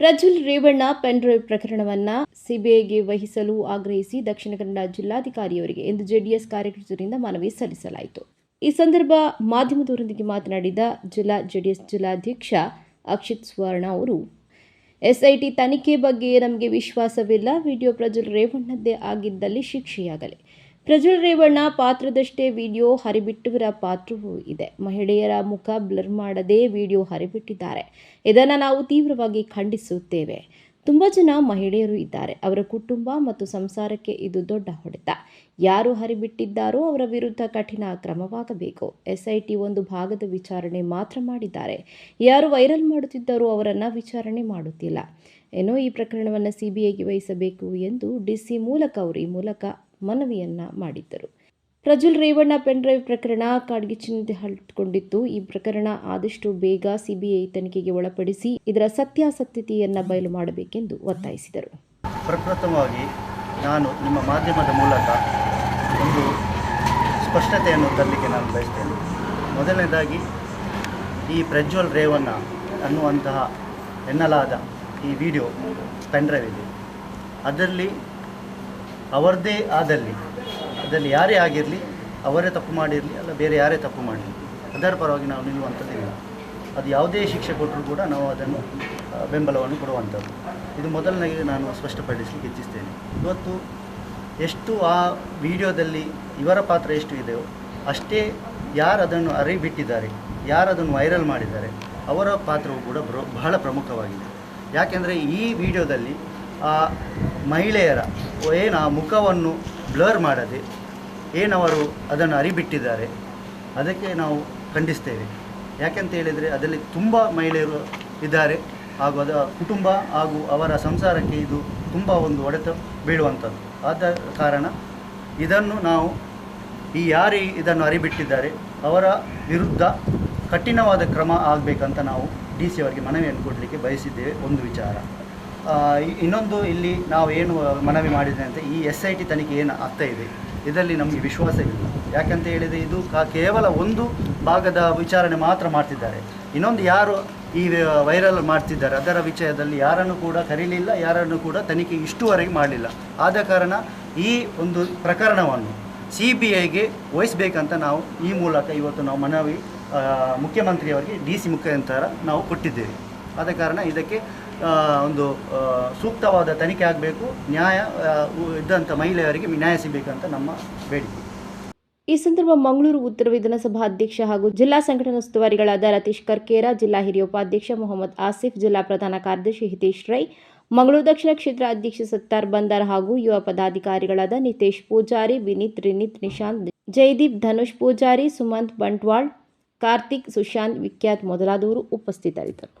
Prajwal Revanna pen drive ಪ್ರಕರಣವನ್ನ ಸಿಬಿಐಗೆ ವಹಿಸಲು ಆಗ್ರಹಿಸಿ ದಕ್ಷಿಣ ಕನ್ನಡ ಜಿಲ್ಲಾಧಿಕಾರಿಯವರಿಗೆ ಇಂದು ಜೆಡಿಎಸ್ ಕಾರ್ಯಕರ್ತರಿಂದ ಮನವಿ ಸಲ್ಲಿಸಲಾಯಿತು. ಈ ಸಂದರ್ಭ ಮಾಧ್ಯಮದವರೊಂದಿಗೆ ಮಾತನಾಡಿದ ಜಿಲ್ಲಾ ಜೆಡಿಎಸ್ ಜಿಲ್ಲಾಧ್ಯಕ್ಷ ಅಕ್ಷಿತ್ ಸುವರ್ಣ ಅವರು, ಎಸ್ಐಟಿ ತನಿಖೆ ಬಗ್ಗೆ ನಮಗೆ ವಿಶ್ವಾಸವಿಲ್ಲ, ವಿಡಿಯೋ ಪ್ರಜ್ವಲ್ ರೇವಣ್ಣದ್ದೇ ಆಗಿದ್ದಲ್ಲಿ ಶಿಕ್ಷೆಯಾಗಲಿ. ಪ್ರಜ್ವಲ್ ರೇವಣ್ಣ ಪಾತ್ರದಷ್ಟೇ ವಿಡಿಯೋ ಹರಿಬಿಟ್ಟವರ ಪಾತ್ರವೂ ಇದೆ. ಮಹಿಳೆಯರ ಮುಖ ಬ್ಲರ್ ಮಾಡದೇ ವಿಡಿಯೋ ಹರಿಬಿಟ್ಟಿದ್ದಾರೆ. ಇದನ್ನು ನಾವು ತೀವ್ರವಾಗಿ ಖಂಡಿಸುತ್ತೇವೆ. ತುಂಬ ಜನ ಮಹಿಳೆಯರು ಇದ್ದಾರೆ. ಅವರ ಕುಟುಂಬ ಮತ್ತು ಸಂಸಾರಕ್ಕೆ ಇದು ದೊಡ್ಡ ಹೊಡೆತ. ಯಾರು ಹರಿಬಿಟ್ಟಿದ್ದಾರೋ ಅವರ ವಿರುದ್ಧ ಕಠಿಣ ಕ್ರಮವಾಗಬೇಕು. ಎಸ್ಐಟಿ ಒಂದು ಭಾಗದ ವಿಚಾರಣೆ ಮಾತ್ರ ಮಾಡಿದ್ದಾರೆ. ಯಾರು ವೈರಲ್ ಮಾಡುತ್ತಿದ್ದಾರೋ ಅವರನ್ನು ವಿಚಾರಣೆ ಮಾಡುತ್ತಿಲ್ಲ. ಏನೋ ಈ ಪ್ರಕರಣವನ್ನು ಸಿಬಿಐಗೆ ವಹಿಸಬೇಕು ಎಂದು ಡಿಸಿ ಮೂಲಕ ಅವರು ಈ ಮೂಲಕ ಮನವಿಯನ್ನು ಮಾಡಿದ್ದರು. ಪ್ರಜ್ವಲ್ ರೇವಣ್ಣ ಪೆನ್ ಡ್ರೈವ್ ಪ್ರಕರಣ ಕಾಡ್ಗಿಚ್ಚಿನಂತೆ ಹಳ್ಕೊಂಡಿತ್ತು ಈ ಪ್ರಕರಣ ಆದಷ್ಟು ಬೇಗ ಸಿಬಿಐ ತನಿಖೆಗೆ ಒಳಪಡಿಸಿ ಇದರ ಸತ್ಯಾಸತ್ಯತೆಯನ್ನು ಬಯಲು ಮಾಡಬೇಕೆಂದು ಒತ್ತಾಯಿಸಿದರು. ಪ್ರಪ್ರಥಮವಾಗಿ ನಾನು ನಿಮ್ಮ ಮಾಧ್ಯಮದ ಮೂಲಕ ಒಂದು ಸ್ಪಷ್ಟತೆಯನ್ನು ತರಲಿಕ್ಕೆ ನಾನು ಬಯಸ್ತೇನೆ. ಮೊದಲನೇದಾಗಿ, ಈ ಪ್ರಜ್ವಲ್ ರೇವಣ್ಣ ಅನ್ನುವಂತಹ ಎನ್ನಲಾದ ಈ ವಿಡಿಯೋ ಪೆನ್ಡ್ರೈವ್ ಇದೆ. ಅದರಲ್ಲಿ ಅವರದೇ ಆದಲ್ಲಿ ಅದರಲ್ಲಿ ಯಾರೇ ಆಗಿರಲಿ, ಅವರೇ ತಪ್ಪು ಮಾಡಿರಲಿ, ಅಲ್ಲ ಬೇರೆ ಯಾರೇ ತಪ್ಪು ಮಾಡಲಿ ಅದರ ಪರವಾಗಿ ನಾವು ನಿಲ್ಲುವಂಥದ್ದಿಲ್ಲ ಅದು ಯಾವುದೇ ಶಿಕ್ಷೆ ಕೊಟ್ಟರೂ ಕೂಡ ನಾವು ಅದನ್ನು ಬೆಂಬಲವನ್ನು ಕೊಡುವಂಥದ್ದು. ಇದು ಮೊದಲನೇ ನಾನು ಸ್ಪಷ್ಟಪಡಿಸಲಿಕ್ಕೆ ಇಚ್ಛಿಸ್ತೇನೆ. ಇವತ್ತು ಎಷ್ಟು ಆ ವಿಡಿಯೋದಲ್ಲಿ ಇವರ ಪಾತ್ರ ಎಷ್ಟು ಇದೆಯೋ, ಅಷ್ಟೇ ಯಾರು ಅದನ್ನು ಅರಿಬಿಟ್ಟಿದ್ದಾರೆ, ಯಾರು ಅದನ್ನು ವೈರಲ್ ಮಾಡಿದ್ದಾರೆ, ಅವರ ಪಾತ್ರವು ಕೂಡ ಬಹಳ ಪ್ರಮುಖವಾಗಿದೆ. ಯಾಕೆಂದರೆ ಈ ವಿಡಿಯೋದಲ್ಲಿ ಆ ಮಹಿಳೆಯರ ಏನು ಆ ಮುಖವನ್ನು ಬ್ಲರ್ ಮಾಡದೆ ಏನವರು ಅದನ್ನು ಅರಿಬಿಟ್ಟಿದ್ದಾರೆ, ಅದಕ್ಕೆ ನಾವು ಖಂಡಿಸ್ತೇವೆ. ಯಾಕೆಂತ ಹೇಳಿದರೆ ಅದರಲ್ಲಿ ತುಂಬ ಮಹಿಳೆಯರು ಇದ್ದಾರೆ, ಹಾಗೂ ಅದರ ಕುಟುಂಬ ಹಾಗೂ ಅವರ ಸಂಸಾರಕ್ಕೆ ಇದು ತುಂಬ ಒಂದು ಒಡೆತ ಬೀಳುವಂಥದ್ದು. ಆದ ಕಾರಣ ಇದನ್ನು ನಾವು, ಈ ಯಾರು ಇದನ್ನು ಅರಿಬಿಟ್ಟಿದ್ದಾರೆ, ಅವರ ವಿರುದ್ಧ ಕಠಿಣವಾದ ಕ್ರಮ ಆಗಬೇಕಂತ ನಾವು ಡಿ ಸಿ ಅವರಿಗೆ ಮನವಿಯನ್ನು ಕೊಡಲಿಕ್ಕೆ ಬಯಸಿದ್ದೇವೆ. ಒಂದು ವಿಚಾರ. ಇನ್ನೊಂದು ಇಲ್ಲಿ ನಾವು ಏನು ಮನವಿ ಮಾಡಿದ್ದೇವೆ ಅಂತ ಈ ಎಸ್ ಐ ಟಿ ತನಿಖೆ ಏನು ಆಗ್ತಾ ಇದೆ? ಇದರಲ್ಲಿ ನಮಗೆ ವಿಶ್ವಾಸ ಇಲ್ಲ. ಯಾಕಂತ ಹೇಳಿದರೆ ಇದು ಕೇವಲ ಒಂದು ಭಾಗದ ವಿಚಾರಣೆ ಮಾತ್ರ ಮಾಡ್ತಿದ್ದಾರೆ. ಇನ್ನೊಂದು ಯಾರು ಈ ವೈರಲ್ ಮಾಡ್ತಿದ್ದಾರೆ, ಅದರ ವಿಷಯದಲ್ಲಿ ಯಾರನ್ನು ಕೂಡ ಕರೀಲಿಲ್ಲ, ಯಾರನ್ನು ಕೂಡ ತನಿಖೆ ಇಷ್ಟುವರೆಗೆ ಮಾಡಲಿಲ್ಲ. ಆದ ಕಾರಣ ಈ ಒಂದು ಪ್ರಕರಣವನ್ನು ಸಿ ಬಿ ಐಗೆ ವಹಿಸಬೇಕಂತ ನಾವು ಈ ಮೂಲಕ ಇವತ್ತು ನಾವು ಮನವಿ ಮುಖ್ಯಮಂತ್ರಿಯವರಿಗೆ ಡಿ ಸಿ ಮುಖಾಂತರ ನಾವು ಕೊಟ್ಟಿದ್ದೇವೆ. ಆದ ಕಾರಣ ಇದಕ್ಕೆ ಒಂದು ಸೂಕ್ತವಾದ ತನಿಖೆ ಆಗಬೇಕು. ನ್ಯಾಯ ಇದ್ದಂಥ ಮಹಿಳೆಯರಿಗೆ ನ್ಯಾಯ ಸಿಗಬೇಕಂತ ನಮ್ಮ ಬೇಡಿಕೆ. ಈ ಸಂದರ್ಭ ಮಂಗಳೂರು ಉತ್ತರ ವಿಧಾನಸಭಾ ಅಧ್ಯಕ್ಷ ಹಾಗೂ ಜಿಲ್ಲಾ ಸಂಘಟನಾ ಉಸ್ತುವಾರಿಗಳಾದ ರತೀಶ್ ಕರ್ಕೇರ, ಜಿಲ್ಲಾ ಹಿರಿಯ ಉಪಾಧ್ಯಕ್ಷ ಮೊಹಮ್ಮದ್ ಆಸಿಫ್, ಜಿಲ್ಲಾ ಪ್ರಧಾನ ಕಾರ್ಯದರ್ಶಿ ಹಿತೇಶ್ ರೈ, ಮಂಗಳೂರು ದಕ್ಷಿಣ ಕ್ಷೇತ್ರ ಅಧ್ಯಕ್ಷ ಸತ್ತಾರ್ ಬಂದರ್ ಹಾಗೂ ಯುವ ಪದಾಧಿಕಾರಿಗಳಾದ ನಿತೇಶ್ ಪೂಜಾರಿ, ವಿನೀತ್ ರಿನೀತ್ ನಿಶಾಂತ್ ಜಯದೀಪ್ ಧನುಷ್ ಪೂಜಾರಿ, ಸುಮಂತ್ ಬಂಟ್ವಾಳ್, ಕಾರ್ತಿಕ್, ಸುಶಾಂತ್, ವಿಖ್ಯಾತ್ ಮೊದಲಾದವರು ಉಪಸ್ಥಿತರಿದ್ದರು.